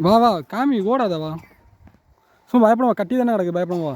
வா வா காமி ஓடாத வா. சும்மா பயப்படாம கட்டி தானே கிடக்கு பயப்படாம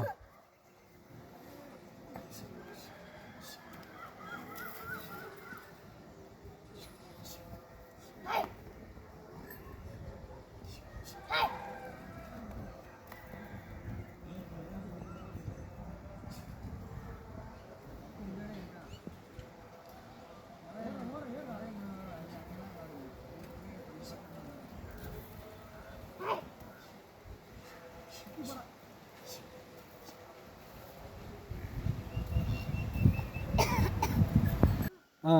ஆ.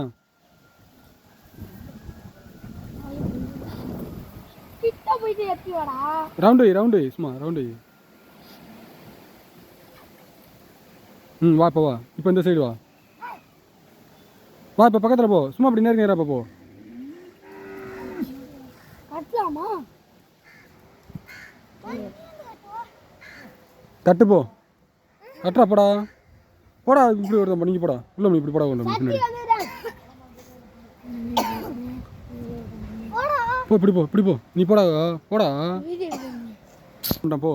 போயிட்டு எத்தி வாடா. ரவுண்டு சும்மா ம் வா இப்போ வா. இப்போ இந்த சைடு வா. வா இப்போ பக்கத்தில் போ. சும்மா அப்படி நேரம் நேராக போ. கட்டலாமா? தட்டு போ கட்டுறா போடா. போடா இப்படி வருதா நீங்கள் போடா. உள்ள இப்படி போடா ஒன்று பின்னாடி. போ இப்படி போ இப்படி போ. நீ போடா போடா. கொண்டா, போ.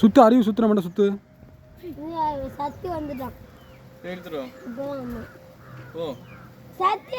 சுத்து அறிவு சுத்துற மட்டும் சுத்து. சத்தி வந்துட்டான். எடுத்துடும் ஓ சத்தி!